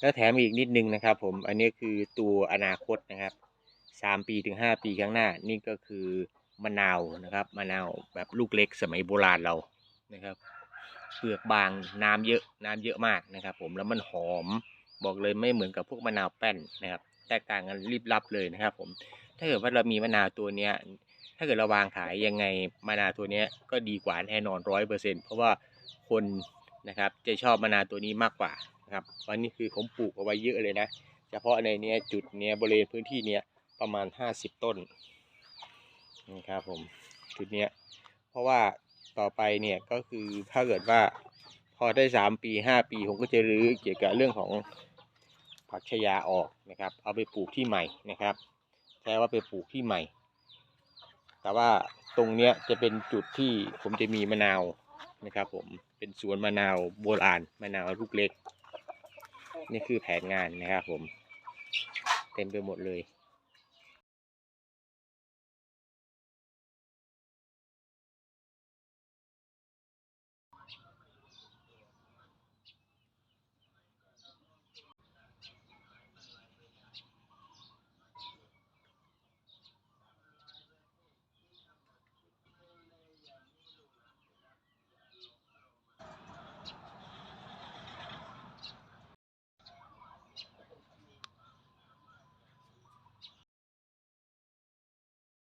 แล้วแถมอีกนิดนึงนะครับผมอันนี้คือตัวอนาคตนะครับสามปีถึงห้าปีข้างหน้า นี่ก็คือมะนาวนะครับมะนาวแบบลูกเล็กสมัยโบราณเรานะครับเปลือกบางน้ำเยอะน้ำเยอะมากนะครับ ผมแล้วมันหอมบอกเลยไม่เหมือนกับพวกมะนาวแป้นนะครับ แตกต่างกันรีบรับเลยนะครับ ผม ถ้าเกิดว่าเรามีมะนาวตัวเนี้ย ถ้าเกิดเราวางขายยังไงมะนาวตัวเนี้ยก็ดีกว่าแน่นอนร้อยเปอร์เซ็นเพราะว่าคนนะครับจะชอบมะนาวตัวนี้มากกว่า นะครับวันนี้คือผมปลูกเอาไว้เยอะเลยนะ เฉพาะในเนี้ยจุดเนี้ยบริเวณพื้นที่เนี้ยประมาณห้าสิบต้นนะครับผมจุดเนี้ยเพราะว่าต่อไปเนี่ยก็คือถ้าเกิดว่าพอได้สามปีห้าปีผมก็จะรื้อเกี่ยวกับเรื่องของผักชยาออกนะครับ เอาไปปลูกที่ใหม่นะครับแค่ว่าไปปลูกที่ใหม่ แต่ว่าตรงเนี้ยจะเป็นจุดที่ผมจะมีมะนาวนะครับผมเป็นสวนมะนาวโบราณมะนาวลูกเล็ก นี่คือแผนงานนะครับผม เต็มไปหมดเลย